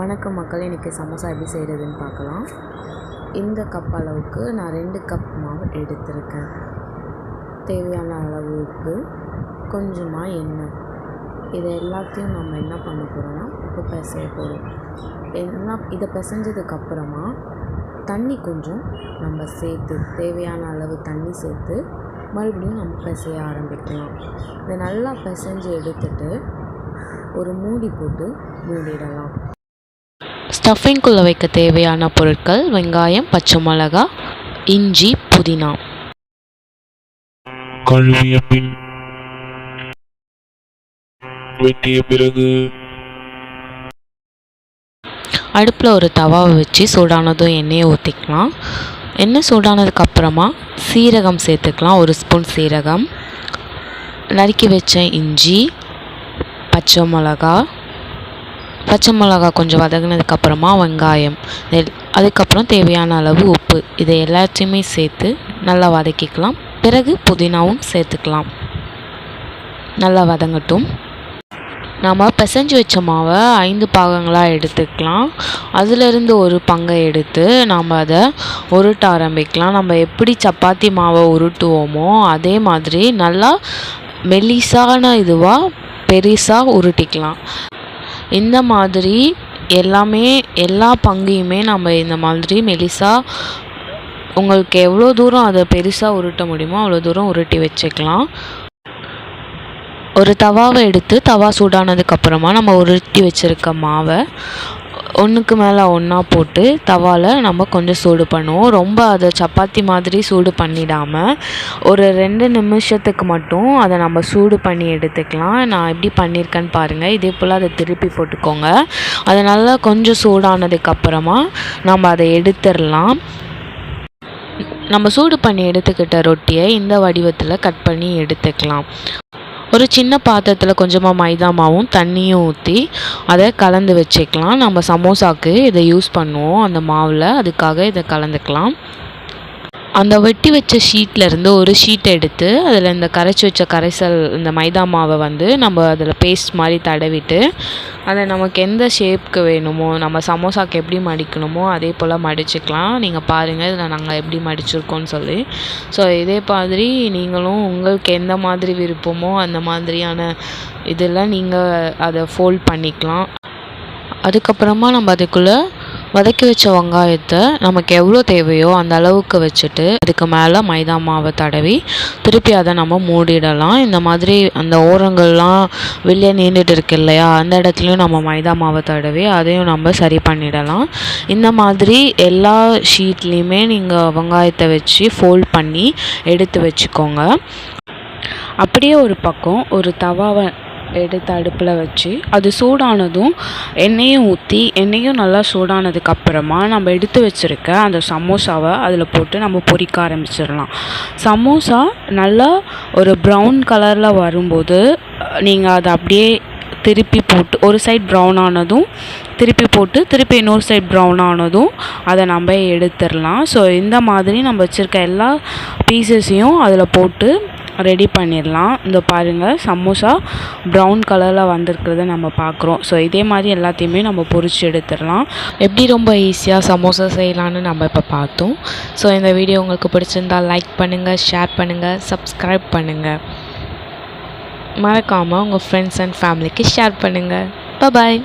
வணக்கம் மக்கள் இன்றைக்கி சமோசா எப்படி செய்கிறதுன்னு பார்க்கலாம். இந்த கப் அளவுக்கு நான் ரெண்டு கப் மாவு எடுத்திருக்கேன். தேவையான அளவு உப்பு கொஞ்சமாக எண்ணெய். இது எல்லாத்தையும் நம்ம என்ன பண்ண போகிறோம்னா இப்போ பிசைய போகிறோம் எல்லாம் இதை பிசைஞ்சதுக்கப்புறமா தண்ணி கொஞ்சம் நம்ம சேர்த்து தேவையான அளவு தண்ணி சேர்த்து மறுபடியும் நம்ம பிசைய ஆரம்பிக்கலாம். இதை நல்லா பிசைஞ்சு எடுத்துட்டு ஒரு மூடி போட்டு மூடிடலாம். ஸ்டஃபிங்குள்ளே வைக்க தேவையான பொருட்கள் வெங்காயம் பச்சை மிளகா இஞ்சி புதினா. கழுவிய பின் வெட்டிய பிறகு அடுப்பில் ஒரு தவாவை வச்சு சூடானதும் எண்ணெயை ஊற்றிக்கலாம் எண்ணெய் சூடானதுக்கு அப்புறமா சீரகம் சேர்த்துக்கலாம். ஒரு ஸ்பூன் சீரகம். நறுக்கி வச்ச இஞ்சி பச்சை மிளகா பச்சை மிளகா கொஞ்சம் வதங்கினதுக்கப்புறமா வெங்காயம் நெல்- அதுக்கப்புறம் தேவையான அளவு உப்பு. இதை எல்லாத்தையுமே சேர்த்து நல்லா வதக்கிக்கலாம். பிறகு புதினாவும் சேர்த்துக்கலாம். நல்லா வதங்கட்டும். நாம் பிசைஞ்சு வச்ச மாவை ஐந்து பாகங்களாக எடுத்துக்கலாம். அதிலிருந்து ஒரு பங்கை எடுத்து நாம் அதை உருட்ட ஆரம்பிக்கலாம். நம்ம எப்படி சப்பாத்தி மாவை உருட்டுவோமோ அதே மாதிரி நல்லா மெல்லிசான இதுவாக பெருசாக உருட்டிக்கலாம். இந்த மாதிரி எல்லாமே எல்லா பங்கையுமே நம்ம இந்த மாதிரி மெலிசாக உங்களுக்கு எவ்வளோ தூரம் அதை பெருசாக உருட்ட முடியுமோ அவ்வளோ தூரம் உருட்டி வச்சுக்கலாம். ஒரு தவாவை எடுத்து தவா சூடானதுக்கப்புறமா நம்ம உருட்டி வச்சுருக்க மாவை ஒன்றுக்கு மேலே ஒன்றா போட்டு தவாவில் நம்ம கொஞ்சம் சூடு பண்ணுவோம். ரொம்ப அதை சப்பாத்தி மாதிரி சூடு பண்ணிடாமல் ஒரு ரெண்டு நிமிஷத்துக்கு மட்டும் அதை நம்ம சூடு பண்ணி எடுத்துக்கலாம். நான் எப்படி பண்ணியிருக்கேன்னு பாருங்கள் இதே போல் அதை திருப்பி போட்டுக்கோங்க. அதை நல்லா கொஞ்சம் சூடானதுக்கப்புறமா நம்ம அதை எடுத்துடலாம். நம்ம சூடு பண்ணி எடுத்துக்கிட்ட ரொட்டியை இந்த வடிவத்தில் கட் பண்ணி எடுத்துக்கலாம். ஒரு சின்ன பாத்திரத்தில் கொஞ்சமாக மைதா மாவும் தண்ணியும் ஊற்றி அதை கலந்து வச்சுக்கலாம். நம்ம சமோசாக்கு இதை யூஸ் பண்ணுவோம். அந்த மாவில் அதுக்காக இதை கலந்துக்கலாம். அந்த வெட்டி வச்ச ஷீட்லேருந்து ஒரு ஷீட்டை எடுத்து அதில் இந்த கரைச்சி வச்ச கரைசல் இந்த மைதா மாவை வந்து நம்ம அதில் பேஸ்ட் மாதிரி தடவிட்டு அதை நமக்கு எந்த ஷேப்க்கு வேணுமோ நம்ம சமோசாக்கு எப்படி மடிக்கணுமோ அதே போல் மடிச்சுக்கலாம். நீங்கள் பாருங்கள் இதில் நாங்கள் எப்படி மடிச்சிருக்கோம்னு சொல்லி. ஸோ இதே மாதிரி நீங்களும் உங்களுக்கு எந்த மாதிரி விருப்பமோ அந்த மாதிரியான இதில் நீங்கள் அதை ஃபோல்ட் பண்ணிக்கலாம். அதுக்கப்புறமா நம்ம அதுக்குள்ளே வதக்கி வச்ச வெங்காயத்தை நமக்கு எவ்வளோ தேவையோ அந்த அளவுக்கு வச்சுட்டு அதுக்கு மேலே மைதா மாவை தடவி திருப்பி அதை நம்ம மூடிடலாம். இந்த மாதிரி அந்த ஓரங்கள்லாம் வெளியே நீண்டுட்டு இருக்கு இல்லையா? அந்த இடத்துலையும் நம்ம மைதா மாவை தடவி அதையும் நம்ம சரி பண்ணிடலாம். இந்த மாதிரி எல்லா ஷீட்லேயுமே நீங்கள் வெங்காயத்தை வச்சு ஃபோல்ட் பண்ணி எடுத்து வச்சுக்கோங்க. அப்படியே ஒரு பக்கம் ஒரு தவாவை எடுத்து அடுப்பில் வச்சு அது சூடானதும் எண்ணெயும் ஊற்றி எண்ணெயும் நல்லா சூடானதுக்கு அப்புறமா நம்ம எடுத்து வச்சுருக்க அந்த சமோசாவை அதில் போட்டு நம்ம பொரிக்க ஆரம்பிச்சிடலாம். சமோசா நல்லா ஒரு ப்ரௌன் கலரில் வரும்போது நீங்கள் அதை அப்படியே திருப்பி போட்டு ஒரு சைட் ப்ரௌன் ஆனதும் திருப்பி போட்டு திருப்பி இன்னொரு சைட் ப்ரௌன் ஆனதும் அதை நம்ம எடுத்துடலாம். ஸோ இந்த மாதிரி நம்ம வச்சுருக்க எல்லா பீசஸையும் அதில் போட்டு ரெடி பண்ணிடலாம். இந்த பாருங்கள் சமோசா ப்ரௌன் கலரில் வந்திருக்கிறத நம்ம பார்க்குறோம். ஸோ இதே மாதிரி எல்லாத்தையுமே நம்ம பொறிச்சு எடுத்துடலாம். எப்படி ரொம்ப ஈஸியாக சமோசா செய்யலான்னு நம்ம இப்போ பார்த்தோம். ஸோ இந்த வீடியோ உங்களுக்கு பிடிச்சிருந்தா லைக் பண்ணுங்கள் ஷேர் பண்ணுங்கள் சப்ஸ்கிரைப் பண்ணுங்கள் மறக்காமல் உங்கள் ஃப்ரெண்ட்ஸ் அண்ட் ஃபேமிலிக்கு ஷேர் பண்ணுங்கள் பாய்